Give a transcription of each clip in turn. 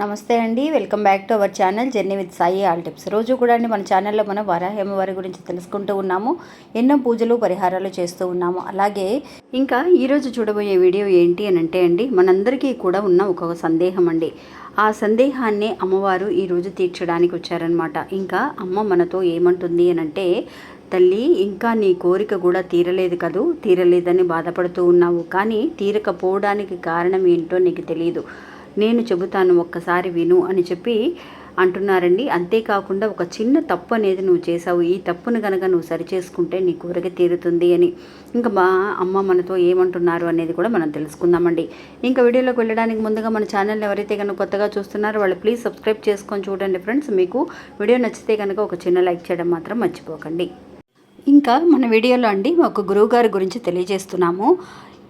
నమస్తే అండి welcome back to our channel journey with Sai all tips. రోజు కూడా అండి మన ఛానల్లో మనం వరాహేమ వారి గురించి తెలుసుకుంటూ ఉన్నాము ఎన్నో పూజలు పరిహారాలు చేస్తూ ఉన్నాము. అలాగే ఇంకా ఈరోజు చూడబోయే వీడియో ఏంటి అని అంటే అండి మనందరికీ కూడా ఉన్న ఒక సందేహం అండి. ఆ సందేహాన్ని అమ్మవారు ఈరోజు తీర్చడానికి వచ్చారనమాట ఇంకా అమ్మ మనతో ఏమంటుంది అని అంటే తల్లి ఇంకా నీ కోరిక కూడా తీరలేదు కదూ? తీరలేదని బాధపడుతూ ఉన్నావు. కానీ తీరకపోవడానికి కారణం ఏంటో నీకు తెలియదు నేను చెబుతాను ఒక్కసారి విను అని చెప్పి అంటున్నారండి. అంతేకాకుండా ఒక చిన్న తప్పు అనేది నువ్వు చేసావు ఈ తప్పును కనుక నువ్వు సరిచేసుకుంటే నీ కోరిక తీరుతుంది అని. ఇంకా మా అమ్మ మనతో ఏమంటున్నారు అనేది కూడా మనం తెలుసుకుందామండి. ఇంకా వీడియోలోకి వెళ్ళడానికి ముందుగా మన ఛానల్ ఎవరైతే కనుక కొత్తగా చూస్తున్నారో వాళ్ళు ప్లీజ్ సబ్స్క్రైబ్ చేసుకొని చూడండి ఫ్రెండ్స్. మీకు వీడియో నచ్చితే కనుక ఒక చిన్న లైక్ చేయడం మాత్రం మర్చిపోకండి. ఇంకా మన వీడియోలో అండి ఒక గురువు గారి గురించి తెలియజేస్తున్నాము.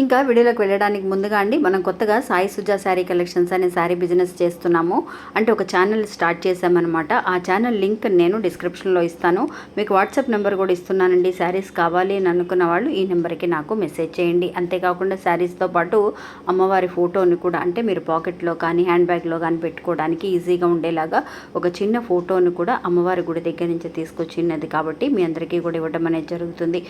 ఇంకా వీడియోలోకి వెళ్ళడానికి ముందుగా అండి మనం కొత్తగా సాయి సుజా శారీ కలెక్షన్స్ అనే శారీ బిజినెస్ చేస్తున్నాము. అంటే ఒక ఛానల్ స్టార్ట్ చేశామన్నమాట. ఆ ఛానల్ లింక్ నేను డిస్క్రిప్షన్లో ఇస్తాను. మీకు వాట్సాప్ నెంబర్ కూడా ఇస్తున్నానండి శారీస్ కావాలి అని అనుకున్న వాళ్ళు ఈ నెంబర్కి నాకు మెసేజ్ చేయండి. అంతేకాకుండా శారీస్తో పాటు అమ్మవారి ఫోటోని కూడా అంటే మీరు పాకెట్లో కానీ హ్యాండ్ బ్యాగ్లో కానీ పెట్టుకోవడానికి ఈజీగా ఉండేలాగా ఒక చిన్న ఫోటోని కూడా అమ్మవారి గుడి దగ్గర నుంచి తీసుకొచ్చినది కాబట్టి మీ అందరికీ కూడా ఇవ్వడం అనేది జరుగుతుంది.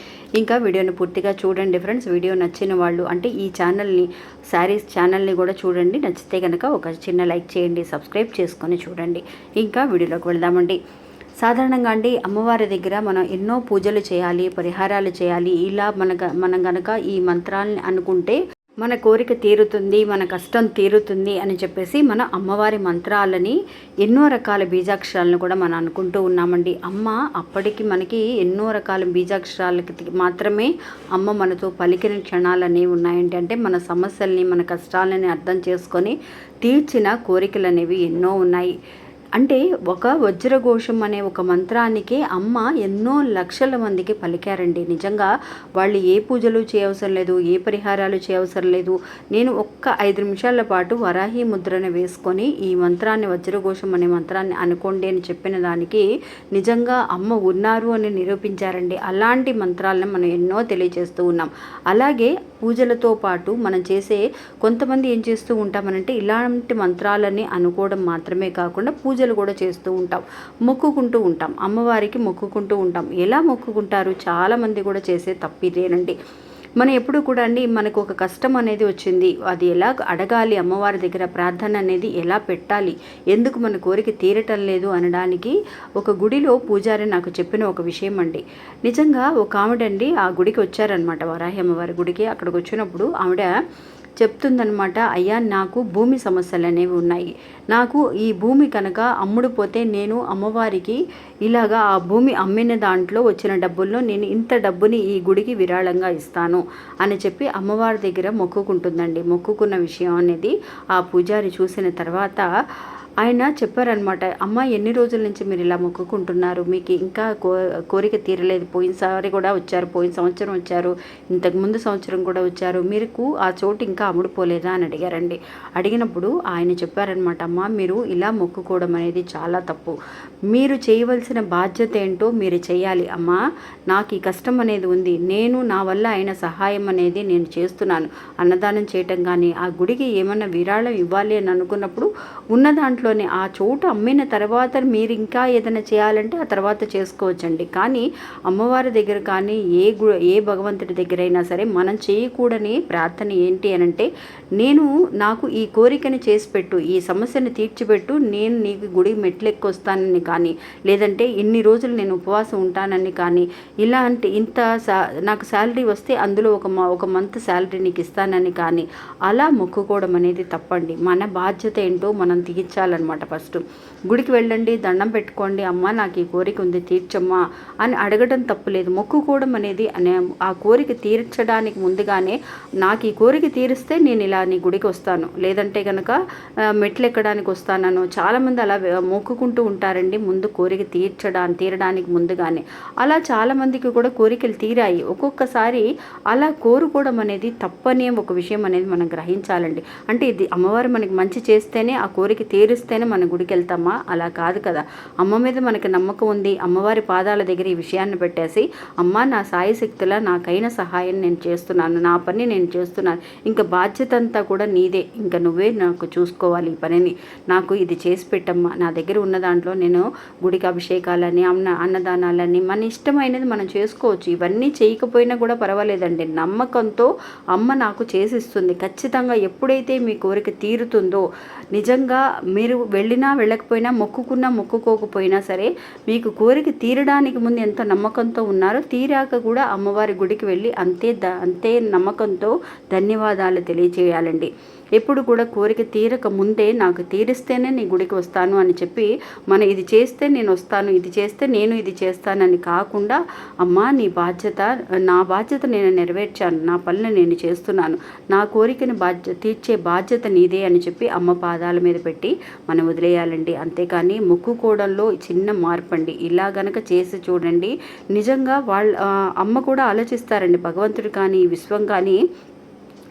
ఇంకా వీడియోని పూర్తిగా చూడండి ఫ్రెండ్స్. వీడియో నచ్చిన వాళ్ళు అంటే ఈ ఛానల్ని శారీస్ ఛానల్ని కూడా చూడండి. నచ్చితే కనుక ఒక చిన్న లైక్ చేయండి సబ్స్క్రైబ్ చేసుకొని చూడండి. ఇంకా వీడియోలోకి వెళ్దామండి. సాధారణంగా అండి అమ్మవారి దగ్గర మనం ఎన్నో పూజలు చేయాలి పరిహారాలు చేయాలి. ఇలా మన మనం గనక ఈ మంత్రాలని అనుకుంటే మన కోరిక తీరుతుంది మన కష్టం తీరుతుంది అని చెప్పేసి మన అమ్మవారి మంత్రాలని ఎన్నో రకాల బీజాక్షరాలను కూడా మనం అనుకుంటూ ఉన్నామండి. అమ్మ అప్పటికి మనకి ఎన్నో రకాల బీజాక్షరాలకి మాత్రమే అమ్మ మనతో పలికిన క్షణాలనేవి ఉన్నాయంటే అంటే మన సమస్యల్ని మన కష్టాలని అర్థం చేసుకొని తీర్చిన కోరికలు అనేవి ఎన్నో ఉన్నాయి. అంటే ఒక వజ్రఘోషం అనే ఒక మంత్రానికి అమ్మ ఎన్నో లక్షల మందికి పలికారండి. నిజంగా వాళ్ళు ఏ పూజలు చేయవసరం లేదు ఏ పరిహారాలు చేయవసరం లేదు. నేను ఒక్క ఐదు నిమిషాల పాటు వరాహి ముద్రను వేసుకొని ఈ మంత్రాన్ని వజ్రఘోషం అనే మంత్రాన్ని అనుకోండి అని చెప్పిన దానికి నిజంగా అమ్మ ఉన్నారు అని నిరూపించారండి. అలాంటి మంత్రాలను మనం ఎన్నో తెలియజేస్తూ ఉన్నాం. అలాగే పూజలతో పాటు మనం చేసే కొంతమంది ఏం చేస్తూ ఉంటామనంటే ఇలాంటి మంత్రాలని అనుకోవడం మాత్రమే కాకుండా పూజలు కూడా చేస్తూ ఉంటాం. మొక్కుకుంటూ ఉంటాం. అమ్మవారికి మొక్కుకుంటూ ఉంటాం. ఎలా మొక్కుకుంటారు? చాలామంది కూడా చేసే తప్పిదేనండి మనం ఎప్పుడు కూడా అండి మనకు ఒక కష్టం అనేది వచ్చింది. అది ఎలా అడగాలి? అమ్మవారి దగ్గర ప్రార్థన అనేది ఎలా పెట్టాలి? ఎందుకు మన కోరిక తీరటం లేదు అనడానికి ఒక గుడిలో పూజారి నాకు చెప్పిన ఒక విషయం అండి. నిజంగా ఒక ఆవిడండి ఆ గుడికి వచ్చారనమాట వరాహి అమ్మవారి గుడికి అక్కడికి వచ్చినప్పుడు ఆవిడ చెప్తుందనమాట అయ్యా నాకు భూమి సమస్యలు అనేవి ఉన్నాయి. నాకు ఈ భూమి కనుక అమ్ముడుపోతే నేను అమ్మవారికి ఇలాగా ఆ భూమి అమ్మిన దాంట్లో వచ్చిన డబ్బుల్లో నేను ఇంత డబ్బుని ఈ గుడికి విరాళంగా ఇస్తాను అని చెప్పి అమ్మవారి దగ్గర మొక్కుకుంటుందండి. మొక్కుకున్న విషయం అనేది ఆ పూజారి చూసిన తర్వాత ఆయన చెప్పారనమాట అమ్మ ఎన్ని రోజుల నుంచి మీరు ఇలా మొక్కుకుంటున్నారు? మీకు ఇంకా కో కోరిక తీరలేదు. పోయినసారి కూడా వచ్చారు పోయిన సంవత్సరం వచ్చారు ఇంతకు ముందు సంవత్సరం కూడా వచ్చారు. మీకు ఆ చోటు ఇంకా అమ్ముడుపోలేదా అని అడిగారండి. అడిగినప్పుడు ఆయన చెప్పారనమాట అమ్మ మీరు ఇలా మొక్కుకోవడం అనేది చాలా తప్పు. మీరు చేయవలసిన బాధ్యత ఏంటో మీరు చేయాలి. అమ్మ నాకు ఈ కష్టం అనేది ఉంది. నేను నా వల్ల అయిన సహాయం అనేది నేను చేస్తున్నాను. అన్నదానం చేయటం కానీ ఆ గుడికి ఏమన్నా విరాళం ఇవ్వాలి అని అనుకున్నప్పుడు ఉన్న దాంట్లో దాంట్లోనే ఆ చోటు అమ్మిన తర్వాత మీరు ఇంకా ఏదైనా చేయాలంటే ఆ తర్వాత చేసుకోవచ్చండి. కానీ అమ్మవారి దగ్గర కానీ ఏ గు ఏ భగవంతుడి దగ్గర అయినా సరే మనం చేయకూడని ప్రార్థన ఏంటి అని అంటే నేను నాకు ఈ కోరికని చేసి పెట్టు ఈ సమస్యను తీర్చిపెట్టు నేను నీకు గుడి మెట్లెక్కొస్తానని కానీ లేదంటే ఇన్ని రోజులు నేను ఉపవాసం ఉంటానని కానీ ఇలాంటి ఇంత నాకు శాలరీ వస్తే అందులో ఒక ఒక మంత్ శాలరీ నీకు ఇస్తానని కానీ అలా మొక్కుకోవడం అనేది తప్పండి. మన బాధ్యత ఏంటో మనం తీర్చాలని అడగాలన్నమాట ఫస్ట్ గుడికి వెళ్ళండి దండం పెట్టుకోండి అమ్మ నాకు ఈ కోరిక ఉంది తీర్చమ్మా అని అడగడం తప్పులేదు. మొక్కుకోవడం అనేది అనే ఆ కోరిక తీర్చడానికి ముందుగానే నాకు ఈ కోరిక తీరిస్తే నేను ఇలా నీ గుడికి వస్తాను. లేదంటే కనుక మెట్లు ఎక్కడానికి వస్తానను. చాలామంది అలా మొక్కుకుంటూ ఉంటారండి ముందు కోరిక తీర్చడానికి తీరడానికి ముందుగానే. అలా చాలామందికి కూడా కోరికలు తీరాయి. ఒక్కొక్కసారి అలా కోరుకోవడం అనేది తప్పనే ఒక విషయం అనేది మనం గ్రహించాలండి. అంటే ఇది అమ్మవారు మనకి మంచి చేస్తేనే ఆ కోరిక తీరుస్తేనే మన గుడికి వెళ్తామా? అలా కాదు కదా. అమ్మ మీద మనకి నమ్మకం ఉంది. అమ్మవారి పాదాల దగ్గర ఈ విషయాన్ని పెట్టేసి అమ్మ నా సాయి శక్తిలా నాకైన సహాయం నేను చేస్తున్నాను. నా పని నేను చేస్తున్నాను. ఇంకా బాధ్యత అంతా కూడా నీదే. ఇంకా నువ్వే నాకు చూసుకోవాలి ఈ పనిని. నాకు ఇది చేసి పెట్టమ్మా. నా దగ్గర ఉన్న దాంట్లో నేను గుడికి అభిషేకాలని అన్న అన్నదానాలని మన ఇష్టమైనది మనం చేసుకోవచ్చు. ఇవన్నీ చేయకపోయినా కూడా పర్వాలేదండి. నమ్మకంతో అమ్మ నాకు చేసిస్తుంది. ఖచ్చితంగా ఎప్పుడైతే మీ కోరిక తీరుతుందో నిజంగా మీరు వెళ్ళినా వెళ్ళకపోయినా మొక్కుకున్నా మొక్కుకోకపోయినా సరే మీకు కోరిక తీరడానికి ముందు ఎంత నమ్మకంతో ఉన్నారో తీరాక కూడా అమ్మవారి గుడికి వెళ్ళి అంతే ద అంతే నమ్మకంతో ధన్యవాదాలు తెలియచేయాలండి. ఎప్పుడు కూడా కోరిక తీరక ముందే నాకు తీరిస్తేనే నీ గుడికి వస్తాను అని చెప్పి మన ఇది చేస్తే నేను వస్తాను ఇది చేస్తే నేను ఇది చేస్తానని కాకుండా అమ్మా నీ బాధ్యత నా బాధ్యత నేను నెరవేర్చాను నా పనులు నేను చేస్తున్నాను నా కోరికని బాధ్య తీర్చే బాధ్యత నీదే అని చెప్పి అమ్మ పాదాల మీద పెట్టి మనం వదిలేయాలండి. అంతేకాని మొక్కుకోవడంలో చిన్న మార్పు అండి ఇలా గనక చేసి చూడండి. నిజంగా వాళ్ళ అమ్మ కూడా ఆలోచిస్తారండి. భగవంతుడు కానీ విశ్వం కానీ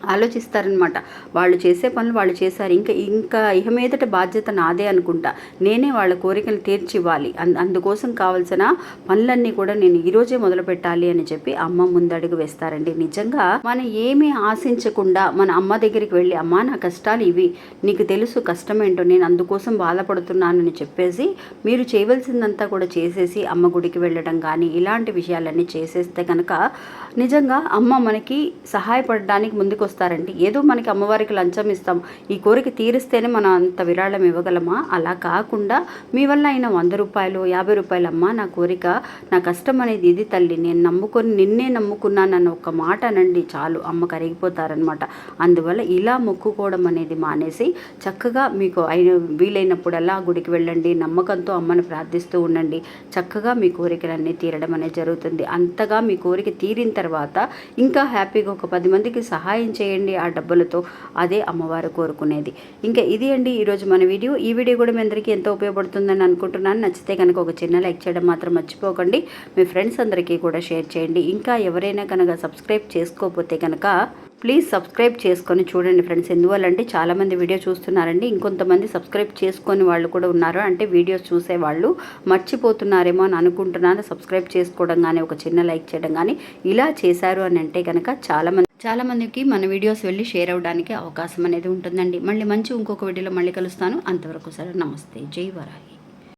ఆలోచిస్తారనమాట. వాళ్ళు చేసే పనులు వాళ్ళు చేశారు. ఇంకా ఇంకా ఇహ మీదట బాధ్యత నాదే అనుకుంటా. నేనే వాళ్ళ కోరికలు తీర్చివ్వాలి. అందు అందుకోసం కావాల్సిన పనులన్నీ కూడా నేను ఈరోజే మొదలు పెట్టాలి అని చెప్పి అమ్మ ముందడుగు వేస్తారండి. నిజంగా మనం ఏమీ ఆశించకుండా మన అమ్మ దగ్గరికి వెళ్ళి అమ్మ నా కష్టాలు ఇవి. నీకు తెలుసు కష్టం ఏంటో. నేను అందుకోసం బాధపడుతున్నానని చెప్పేసి మీరు చేయవలసిందంతా కూడా చేసేసి అమ్మ గుడికి వెళ్ళడం కానీ ఇలాంటి విషయాలన్నీ చేసేస్తే కనుక నిజంగా అమ్మ మనకి సహాయపడడానికి ముందుకు వస్తారండి. ఏదో మనకి అమ్మవారికి లంచం ఇస్తాం. ఈ కోరిక తీరిస్తేనే మనం అంత విరాళం ఇవ్వగలమా? అలా కాకుండా మీ వల్ల అయిన వంద రూపాయలు యాభై రూపాయలు అమ్మ నా కోరిక నా కష్టం అనేది ఇది తల్లి. నేను నమ్ముకొని నిన్నే నమ్ముకున్నానన్న ఒక మాట అనండి. చాలు అమ్మ కరిగిపోతారనమాట అందువల్ల ఇలా మొక్కుకోవడం అనేది మానేసి చక్కగా మీకు అయిన వీలైనప్పుడల్లా గుడికి వెళ్ళండి. నమ్మకంతో అమ్మను ప్రార్థిస్తూ ఉండండి. చక్కగా మీ కోరికలన్నీ తీరడం అనేది జరుగుతుంది. అంతగా మీ కోరిక తీరిన తర్వాత ఇంకా హ్యాపీగా ఒక పది మందికి సహాయం చేయండి ఆ డబ్బులతో. అదే అమ్మవారు కోరుకునేది. ఇంకా ఇది అండి ఈరోజు మన వీడియో. ఈ వీడియో కూడా మీ అందరికీ ఎంతో ఉపయోగపడుతుందని అనుకుంటున్నాను. నచ్చితే కనుక ఒక చిన్న లైక్ చేయడం మాత్రం మర్చిపోకండి. మీ ఫ్రెండ్స్ అందరికీ కూడా షేర్ చేయండి. ఇంకా ఎవరైనా కనుక సబ్స్క్రైబ్ చేసుకోకపోతే కనుక ప్లీజ్ సబ్స్క్రైబ్ చేసుకొని చూడండి ఫ్రెండ్స్. ఎందువల్లంటే చాలామంది వీడియో చూస్తున్నారండి. ఇంకొంతమంది సబ్స్క్రైబ్ చేసుకొని వాళ్ళు కూడా ఉన్నారు. అంటే వీడియోస్ చూసే వాళ్ళు మర్చిపోతున్నారేమో అని అనుకుంటున్నాను. సబ్స్క్రైబ్ చేసుకోవడం కానీ ఒక చిన్న లైక్ చేయడం కానీ ఇలా చేశారు అని అంటే కనుక చాలామంది చాలామందికి మన వీడియోస్ వెళ్ళి షేర్ అవ్వడానికి అవకాశం అనేది ఉంటుందండి. మళ్ళీ మంచి ఇంకొక వీడియోలో మళ్ళీ కలుస్తాను. అంతవరకు సరే నమస్తే. జై వరాయి